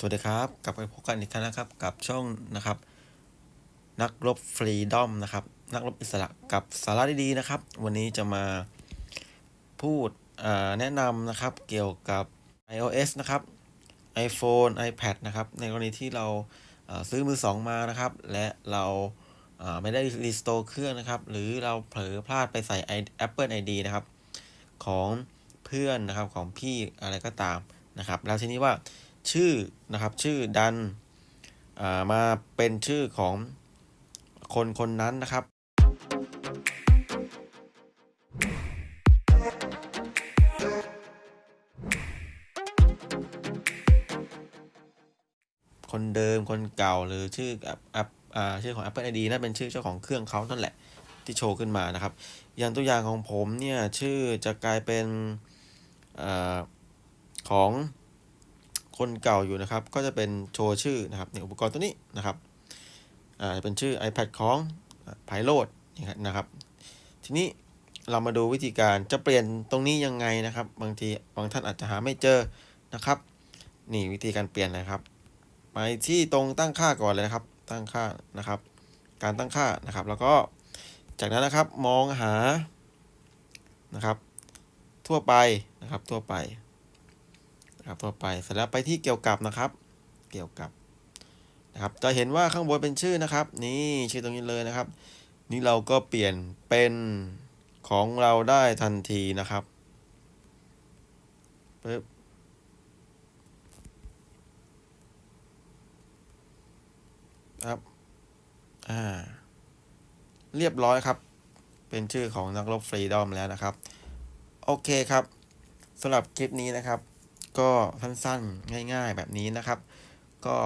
สวัสดีครับกลับไปพบกันอีกครั้งนะครับ กับช่องนะครับ นักรบฟรีดอมนะครับ นักรบอิสระกับสาระดีๆนะครับ วันนี้จะมาพูดแนะนำนะครับเกี่ยวกับ iOS นะครับ iPhone iPad นะครับ ในกรณีที่เราซื้อมือสองมานะครับ และเราไม่ได้รีสโตร์เครื่องนะครับ หรือเราเผลอพลาดไปใส่ Apple ID นะครับ ของเพื่อนนะครับของพี่อะไรก็ตามนะครับ แล้วทีนี้ว่า ชื่อนะครับชื่อดันมาเป็นชื่อของคนคนนั้นนะครับ คนเดิมคนเก่าหรือชื่อแอปแอปอ่าชื่อของ Apple ID นั่นเป็นชื่อเจ้าของเครื่องเขานั่นแหละที่โชว์ขึ้นมานะครับ อย่างตัวอย่างของผมเนี่ยชื่อจะกลายเป็นอของ คนเก่าอยู่นะครับ ก็จะเป็นโชว์ชื่อนะครับในอุปกรณ์ตัวนี้นะครับอ่าเป็นชื่อ iPad ของไพโรดนะครับ ทีนี้เรามาดูวิธีการจะเปลี่ยนตรงนี้ยังไงนะครับ บางทีบางท่านอาจจะหาไม่เจอนะครับ นี่วิธีการเปลี่ยนนะครับไปที่ตรงตั้งค่าก่อนเลยนะครับ ตั้งค่านะครับ การตั้งค่านะครับ แล้วก็จากนั้นนะครับมองหานะครับ ทั่วไปนะครับทั่วไป ครับทั่วไปเสร็จแล้วไปที่เกี่ยวกับนะครับ เกี่ยวกับนะครับจะเห็นว่าข้างบนเป็นชื่อนะครับ นี่ชื่อตรงนี้เลยนะครับ นี่เราก็เปลี่ยนเป็นของเราได้ทันทีนะครับปึ๊บครับอ่าเรียบร้อยครับ เป็นชื่อของนักรบฟรีดอมแล้วนะครับ โอเคครับสำหรับคลิปนี้นะครับ ก็สั้นๆ ง่าย ๆ แบบนี้นะครับ ก็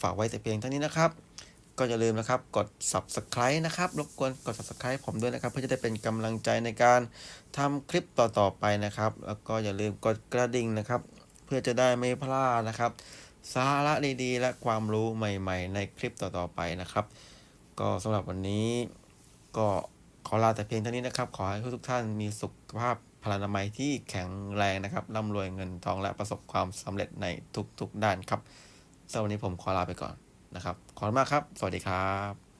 ฝากไว้แต่เพียงเท่านี้นะครับ ก็อย่าลืมนะครับ กด subscribe นะครับ รบกวนกด subscribe ผมด้วยนะครับ เพื่อจะได้เป็นกำลังใจในการทำคลิปต่อๆไปนะครับ แล้วก็อย่าลืมกดกระดิ่งนะครับ เพื่อจะได้ไม่พลาดนะครับ สาระดีๆ และความรู้ใหม่ ๆ ในคลิปต่อๆไปนะครับ ก็สำหรับวันนี้ก็ ขอลาแต่เพียงเท่านี้นะครับ ขอให้ทุกท่านมีสุขภาพพลานามัยที่แข็งแรงนะครับร่ำรวยเงินทองและประสบความสำเร็จในทุกๆด้านครับสำหรับวันนี้ผมขอลาไปก่อนนะครับ ขอบคุณมากครับ สวัสดีครับ